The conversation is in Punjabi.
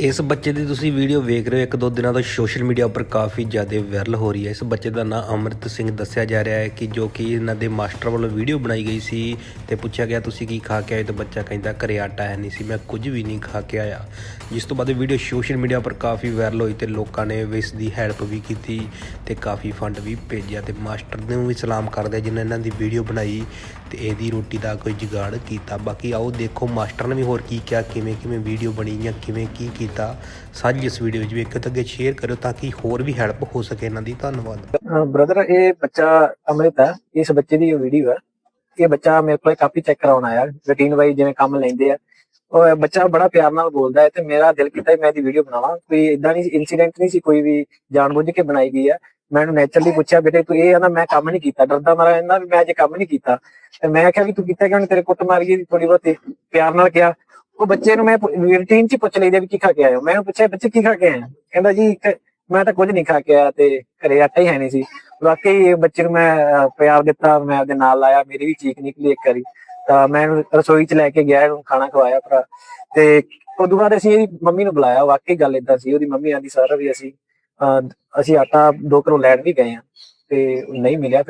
ਇਸ ਬੱਚੇ ਦੀ ਤੁਸੀਂ ਵੀਡੀਓ ਵੇਖ ਰਹੇ ਹੋ, ਇੱਕ ਦੋ ਦਿਨਾਂ ਤੋਂ ਸੋਸ਼ਲ ਮੀਡੀਆ ਉੱਪਰ ਕਾਫੀ ਜ਼ਿਆਦਾ ਵਾਇਰਲ ਹੋ ਰਹੀ ਹੈ। ਇਸ ਬੱਚੇ ਦਾ ਨਾਮ ਅਮਰਿਤ ਸਿੰਘ ਦੱਸਿਆ ਜਾ ਰਿਹਾ ਹੈ ਕਿ ਜੋ ਕਿ ਇਹਨਾਂ ਦੇ ਮਾਸਟਰ ਵੱਲੋਂ ਵੀਡੀਓ ਬਣਾਈ ਗਈ ਸੀ ਤੇ ਪੁੱਛਿਆ ਗਿਆ, ਤੁਸੀਂ ਕੀ ਖਾ ਕੇ ਆਏ? ਤਾਂ ਬੱਚਾ ਕਹਿੰਦਾ, ਘਰੇ ਆਟਾ ਹੈ ਨਹੀਂ ਸੀ, ਮੈਂ ਕੁਝ ਵੀ ਨਹੀਂ ਖਾ ਕੇ ਆਇਆ। ਜਿਸ ਤੋਂ ਬਾਅਦ ਇਹ ਵੀਡੀਓ ਸੋਸ਼ਲ ਮੀਡੀਆ ਉੱਪਰ ਕਾਫੀ ਵਾਇਰਲ ਹੋਈ ਤੇ ਲੋਕਾਂ ਨੇ ਵੀ ਇਸ ਦੀ ਹੈਲਪ ਵੀ ਕੀਤੀ ਤੇ ਕਾਫੀ ਫੰਡ ਵੀ ਭੇਜਿਆ ਤੇ ਮਾਸਟਰ ਨੂੰ ਵੀ ਸਲਾਮ ਕਰਦੇ ਜਿਨ੍ਹਾਂ ਇਹਨਾਂ ਦੀ ਵੀਡੀਓ ਬਣਾਈ ਤੇ ਇਹਦੀ ਰੋਟੀ ਦਾ ਕੋਈ ਜੁਗਾੜ ਕੀਤਾ। ਬਾਕੀ ਆਓ ਦੇਖੋ, ਮਾਸਟਰ ਨੇ ਵੀ ਹੋਰ ਕੀ ਕਿਹਾ ਕਿਵੇਂ ਕਿਵੇਂ ਵੀਡੀਓ ਬਣੀ ਜਾਂ ਕਿਵੇਂ ਕੀ ਕੀ ਕੀਤਾ। ਸਾਂਝੀ ਇਸ ਵੀਡੀਓ ਵਿੱਚ ਵੇਖੋ ਤਾਂ ਅੱਗੇ ਸ਼ੇਅਰ ਕਰੋ ਤਾਂ ਕਿ ਹੋਰ ਵੀ ਹੈਲਪ ਹੋ ਸਕੇ ਇਹਨਾਂ ਦੀ। ਧੰਨਵਾਦ। ਬ੍ਰਦਰ ਇਹ ਬੱਚਾ ਅੰਮ੍ਰਿਤ ਹੈ। ਇਸ ਬੱਚੇ ਦੀ ਵੀਡੀਓ ਹੈ। ਇਹ ਬੱਚਾ ਮੇਰੇ ਕੋਲ ਕਾਪੀ ਚੈੱਕ ਕਰਾਉਣ ਆਇਆ। ਰੂਟੀਨ ਵਾਈਜ਼ ਜਿਵੇਂ ਕੰਮ ਲੈਂਦੇ ਆ। ਉਹ ਬੱਚਾ ਬੜਾ ਪਿਆਰ ਨਾਲ ਬੋਲਦਾ ਹੈ ਤੇ ਮੇਰਾ ਦਿਲ ਕੀਤਾ ਵੀ ਮੈਂ ਇਹਦੀ ਵੀਡੀਓ ਬਣਾਵਾਂ। ਕੋਈ ਇਦਾਂ ਨਹੀਂ ਇਨਸੀਡੈਂਟ ਨਹੀਂ ਸੀ, ਕੋਈ ਵੀ ਜਾਣਬੁੱਝ ਕੇ ਬਣਾਈ ਗਈ ਹੈ। ਮੈਂ ਇਹਨੂੰ ਨੇਚਰਲੀ ਪੁੱਛਿਆ, ਬੇਟੇ, ਤੂੰ ਇਹ ਆਂਦਾ ਮੈਂ ਕੰਮ ਨਹੀਂ ਕੀਤਾ। ਡਰਦਾ ਮਾਰਾ ਕਹਿੰਦਾ ਵੀ ਮੈਂ ਅਜੇ ਕੰਮ ਨਹੀਂ ਕੀਤਾ। ਤੇ ਮੈਂ ਕਿਹਾ ਵੀ ਤੂੰ ਕੀਤਾ ਕਿਉਂ ਨੀ? ਤੇਰੇ ਕੁੱਟ ਮਾਰ ਥੋੜੀ ਬਹੁਤੀ ਪਿਆਰ ਨਾਲ ਕਿਹਾ। ਉਹ ਬੱਚੇ ਨੂੰ ਮੈਂ ਰੂਟੀਨ ਚ ਪੁੱਛ ਲਈਦਾ ਵੀ ਕੀ ਖਾ ਕੇ ਆਇਆ ਮੈਂ ਉਹਨੂੰ ਪੁੱਛਿਆ ਬੱਚੇ ਕੀ ਖਾ ਕੇ ਆਇਆ ਕਹਿੰਦਾ ਜੀ ਮੈਂ ਤਾਂ ਕੁਝ ਨਹੀਂ ਖਾ ਕੇ ਆਇਆ ਤੇ ਘਰੇ ਆਟਾ ਹੀ ਹੈ ਨਹੀਂ ਸੀ। ਵਾਕਈ ਬੱਚੇ ਨੂੰ ਮੈਂ ਪਿਆਰ ਦਿੱਤਾ ਮੈਂ ਉਹਦੇ ਨਾਲ ਲਾਇਆ ਮੇਰੀ ਵੀ ਚੀਕ ਨਿਕਲੀ ਇੱਕ ਵਾਰੀ। ਤਾਂ ਮੈਂ ਰਸੋਈ ਚ ਲੈ ਕੇ ਗਿਆ ਇਹਨੂੰ ਖਾਣਾ ਖਵਾਇਆ ਭਰਾ। ਤੇ ਉਦੋਂ ਬਾਅਦ ਅਸੀਂ ਇਹਦੀ ਮੰਮੀ ਨੂੰ ਬੁਲਾਇਆ ਵਾਕਈ ਗੱਲ ਇਦਾਂ ਸੀ ਉਹਦੀ ਮੰਮੀ ਆਂਦੀ ਸਰ ਵੀ ਅਸੀਂ ਅਹ, ਅਸੀਂ ਆਟਾ ਦੋ ਘਰੋਂ ਲੈਣ ਵੀ ਗਏ ਆ ਤੇ ਨਹੀਂ ਮਿਲਿਆ ਫਿਰ